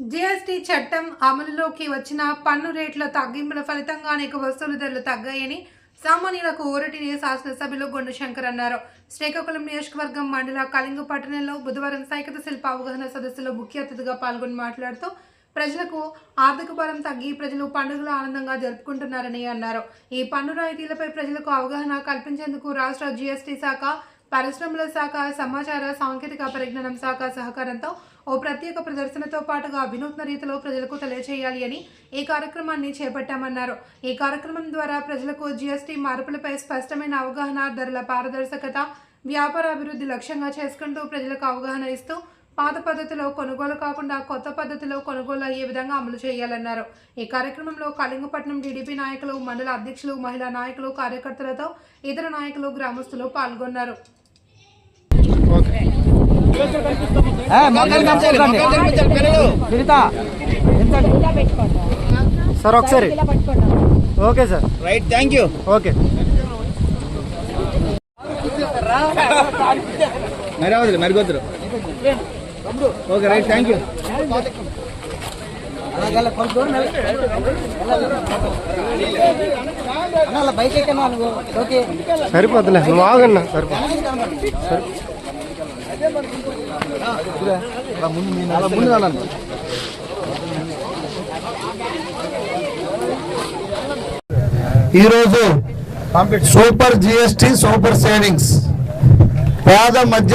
GST చట్టం అమలులోకి వచ్చిన పన్ను రేట్ల తగ్గింపుల ఫలితంగా అనేక వస్తువుల ధరలు తగ్గాయని సామాన్యులకు ఊరటిని శాసనసభ్యులు గొండు శంకర్ అన్నారు. శ్రీకాకుళం నియోజకవర్గం మండల కళింగ పట్టణంలో బుధవారం సైకత శిల్ప అవగాహన సదస్సులో ముఖ్య అతిథిగా పాల్గొని మాట్లాడుతూ ప్రజలకు ఆర్థిక భారం తగ్గి ప్రజలు పండుగలు ఆనందంగా జరుపుకుంటున్నారని అన్నారు. ఈ పన్ను రాయితీలపై ప్రజలకు అవగాహన కల్పించేందుకు రాష్ట్ర జీఎస్టీ శాఖ పరిశ్రమల శాఖ సమాచార సాంకేతిక పరిజ్ఞానం శాఖ సహకారంతో ఓ ప్రత్యేక ప్రదర్శనతో పాటుగా వినూత్న రీతిలో ప్రజలకు తెలియజేయాలి అని ఈ కార్యక్రమాన్ని చేపట్టామన్నారు. ఈ కార్యక్రమం ద్వారా ప్రజలకు జీఎస్టీ మార్పులపై స్పష్టమైన అవగాహన ధరల పారదర్శకత వ్యాపార అభివృద్ధి లక్ష్యంగా చేసుకుంటూ ప్రజలకు అవగాహన ఇస్తూ పాత పద్ధతిలో కొనుగోలు కాకుండా కొత్త పద్ధతిలో కొనుగోలు అయ్యే విధంగా అమలు చేయాలన్నారు. ఈ కార్యక్రమంలో కళింగపట్నం టీడీపీ నాయకులు మండల అధ్యక్షులు మహిళా నాయకులు కార్యకర్తలతో ఇతర నాయకులు గ్రామస్తులు పాల్గొన్నారు. సార్ ఒకసారి. Okay sir. Right thank you. Okay. మరి మరి గొద్దురు ఓకే రైట్ థ్యాంక్ యూ. అన్న బైక్ ఎక్కనా నువ్వు ఓకే. సరిపోతులే నువ్వు ఆగన్నా సరిపో. ముందు వెళ్ళండి ఈరోజు సూపర్ జిఎస్టి సూపర్ సేవింగ్స్. పేద మధ్య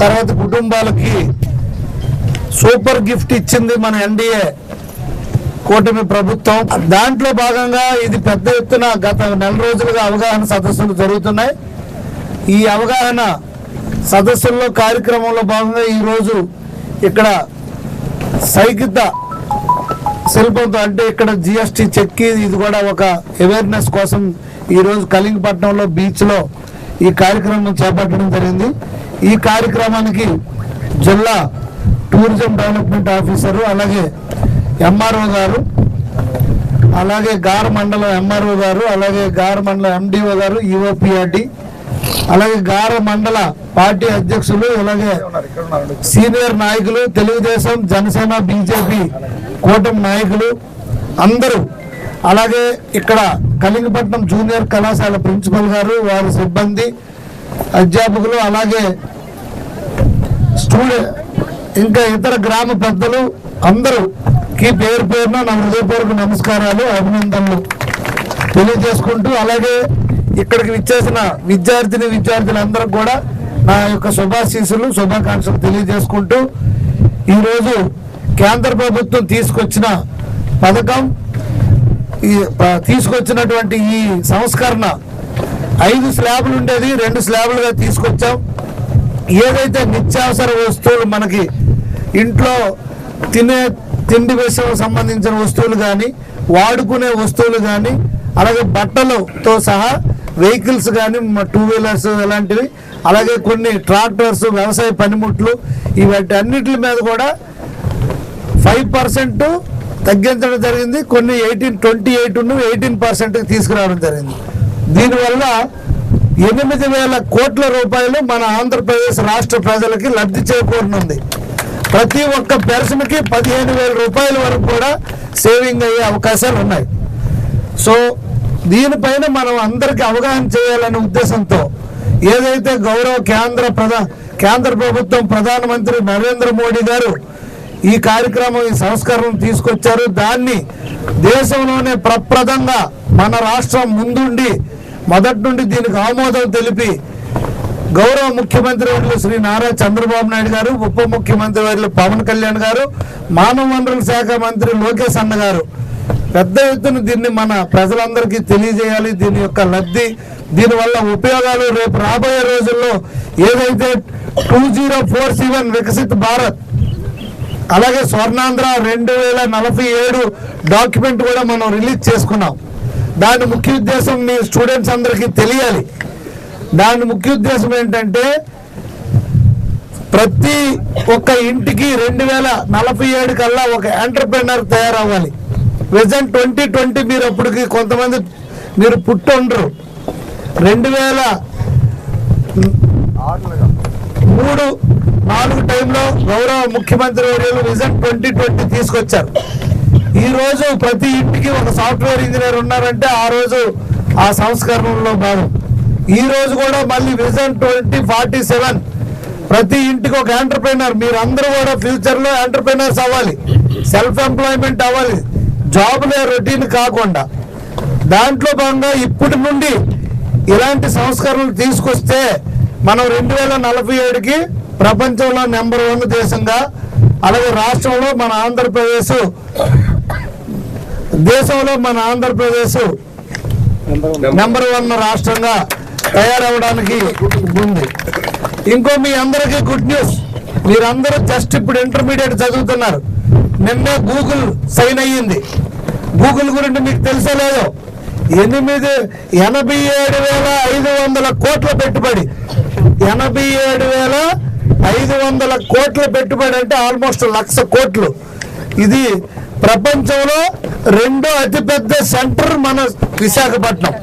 తరగతి కుటుంబాలకి సూపర్ గిఫ్ట్ ఇచ్చింది మన ఎన్డీఏ కూటమి ప్రభుత్వం. దాంట్లో భాగంగా ఇది పెద్ద ఎత్తున గత నెల రోజులుగా అవగాహన సదస్సులు జరుగుతున్నాయి. ఈ అవగాహన సదస్సుల్లో కార్యక్రమంలో భాగంగా ఈరోజు ఇక్కడ సైకిత శిల్పంతో అంటే ఇక్కడ జిఎస్టి చెక్కి ఇది కూడా ఒక అవేర్నెస్ కోసం ఈరోజు కళింగపట్నంలో బీచ్లో ఈ కార్యక్రమం చేపట్టడం జరిగింది. ఈ కార్యక్రమానికి జిల్లా టూరిజం డెవలప్మెంట్ ఆఫీసరు అలాగే ఎంఆర్ఓ గారు అలాగే గార్ మండలం ఎంఆర్ఓ గారు అలాగే గార్ మండలం ఎండిఓ గారు ఈఓపిఆర్డి అలాగే గార మండల పార్టీ అధ్యక్షులు అలాగే సీనియర్ నాయకులు తెలుగుదేశం జనసేన బీజేపీ కూటమి నాయకులు అందరూ. అలాగే ఇక్కడ కలింగపట్నం జూనియర్ కళాశాల ప్రిన్సిపల్ గారు వారి సిబ్బంది అధ్యాపకులు అలాగే స్టూడెంట్ ఇంకా ఇతర గ్రామ పెద్దలు అందరూకి పేరు పేరున నా హృదయపూర్వక నమస్కారాలు అభినందనలు తెలియజేసుకుంటూ అలాగే ఇక్కడికి విచ్చేసిన విద్యార్థిని విద్యార్థులందరూ కూడా నా యొక్క శుభాశీస్సులు శుభాకాంక్షలు తెలియజేసుకుంటూ ఈరోజు కేంద్ర ప్రభుత్వం తీసుకొచ్చిన పథకం ఈ తీసుకొచ్చినటువంటి ఈ సంస్కరణ. ఐదు స్లాబ్లు ఉండేది రెండు స్లాబ్లుగా తీసుకొచ్చాం. ఏదైతే నిత్యావసర వస్తువులు మనకి ఇంట్లో తినే తిండి విషయం సంబంధించిన వస్తువులు కానీ వాడుకునే వస్తువులు కానీ అలాగే బట్టలతో సహా వెహికల్స్ కానీ టూ వీలర్స్ ఇలాంటివి అలాగే కొన్ని ట్రాక్టర్స్ వ్యవసాయ పనిముట్లు ఇవాటి అన్నిటి మీద కూడా ఫైవ్ పర్సెంట్ తగ్గించడం జరిగింది. కొన్ని ఎయిటీన్ ట్వంటీ ఎయిట్ ఎయిటీన్ పర్సెంట్కి తీసుకురావడం జరిగింది. దీనివల్ల ఎనిమిది వేల కోట్ల రూపాయలు మన ఆంధ్రప్రదేశ్ రాష్ట్ర ప్రజలకి లబ్ధి చేకూరనుంది. ప్రతి ఒక్క పెర్సన్కి పదిహేను వేల రూపాయల వరకు కూడా సేవింగ్ అయ్యే అవకాశాలు ఉన్నాయి సో దీనిపైన మనం అందరికీ అవగాహన చేయాలనే ఉద్దేశంతో ఏదైతే గౌరవ కేంద్ర ప్రధా కేంద్ర ప్రభుత్వం ప్రధానమంత్రి నరేంద్ర మోడీ గారు ఈ కార్యక్రమం ఈ సంస్కరణ తీసుకొచ్చారు దాన్ని దేశంలోనే ప్రప్రదంగా మన రాష్ట్రం ముందుండి మొదటి నుండి దీనికి ఆమోదం తెలిపి గౌరవ ముఖ్యమంత్రి వర్యులు శ్రీ నారా చంద్రబాబు నాయుడు గారు ఉప ముఖ్యమంత్రి వర్యులు పవన్ కళ్యాణ్ గారు మానవ వనరుల శాఖ మంత్రి లోకేష్ అన్న గారు పెద్ద ఎత్తున దీన్ని మన ప్రజలందరికీ తెలియజేయాలి. దీని యొక్క లబ్ధి దీనివల్ల ఉపయోగాలు రేపు రాబోయే రోజుల్లో ఏదైతే two zero four seven Viksit Bharat అలాగే స్వర్ణాంధ్ర రెండు వేల నలభై ఏడు డాక్యుమెంట్ కూడా మనం రిలీజ్ చేసుకున్నాం. దాని ముఖ్య ఉద్దేశం మీ స్టూడెంట్స్ అందరికీ తెలియాలి. దాని ముఖ్య ఉద్దేశం ఏంటంటే ప్రతి ఒక్క ఇంటికి రెండు వేల నలభై ఏడు కల్లా ఒక ఎంటర్ప్రినర్ తయారవ్వాలి. ప్రజెంట్ ట్వంటీ ట్వంటీ మీరు అప్పటికి కొంతమంది మీరు పుట్టుండరు. రెండు వేల మూడు నాలుగు టైంలో గౌరవ ముఖ్యమంత్రి వర్యులు విజన్ ట్వంటీ ట్వంటీ తీసుకొచ్చారు. ఈరోజు ప్రతి ఇంటికి ఒక సాఫ్ట్వేర్ ఇంజనీర్ ఉన్నారంటే ఆ రోజు ఆ సంస్కరణలో భాగం. ఈ రోజు కూడా మళ్ళీ విజన్ ట్వంటీ ఫార్టీ సెవెన్. ప్రతి ఇంటికి ఒక ఎంటర్ప్రైనర్. మీరు అందరూ కూడా ఫ్యూచర్లో ఎంటర్ప్రైనర్స్ అవ్వాలి. సెల్ఫ్ ఎంప్లాయ్మెంట్ అవ్వాలి. జాబుల రొటీన్ కాకుండా దాంట్లో భాగంగా ఇప్పటి నుండి ఇలాంటి సంస్కరణలు తీసుకొస్తే మనం రెండు వేల నలభై ఏడుకి ప్రపంచంలో నెంబర్ వన్ దేశంగా అలాగే రాష్ట్రంలో మన ఆంధ్రప్రదేశ్ దేశంలో మన ఆంధ్రప్రదేశ్ నెంబర్ వన్ రాష్ట్రంగా తయారవడానికి ఉంది. ఇంకో మీ అందరికీ గుడ్ న్యూస్. మీరందరూ జస్ట్ ఇప్పుడు ఇంటర్మీడియట్ చదువుతున్నారు. నిన్నే గూగుల్ సైన్ అయ్యింది. గూగుల్ గురించి మీకు తెలుసో లేదో ఎనిమిది ఎనభై ఏడు వేల ఐదు వందల కోట్ల పెట్టుబడి. ఎనభై ఏడు వేల ఐదు వందల కోట్ల పెట్టుబడి అంటే ఆల్మోస్ట్ లక్ష కోట్లు. ఇది ప్రపంచంలో రెండో అతిపెద్ద సెంటర్ మన విశాఖపట్నం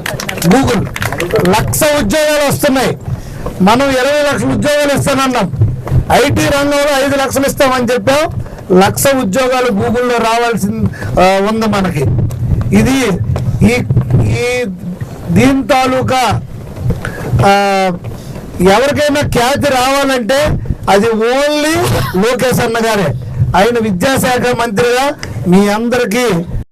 గూగుల్. లక్ష ఉద్యోగాలు వస్తున్నాయి. మనం ఇరవై లక్షల ఉద్యోగాలు ఇస్తానన్నాం. ఐటీ రంగంలో ఐదు లక్షలు ఇస్తామని చెప్పాం. లక్ష ఉద్యోగాలు గూగుల్లో రావాల్సి ఉంది మనకి. ఇది ఈ ఈ దీని తాలూకా ఎవరికైనా ఖ్యాతి రావాలంటే అది ఓన్లీ లోకేష్ అన్న గారే. ఆయన విద్యాశాఖ మంత్రిగా మీ అందరికీ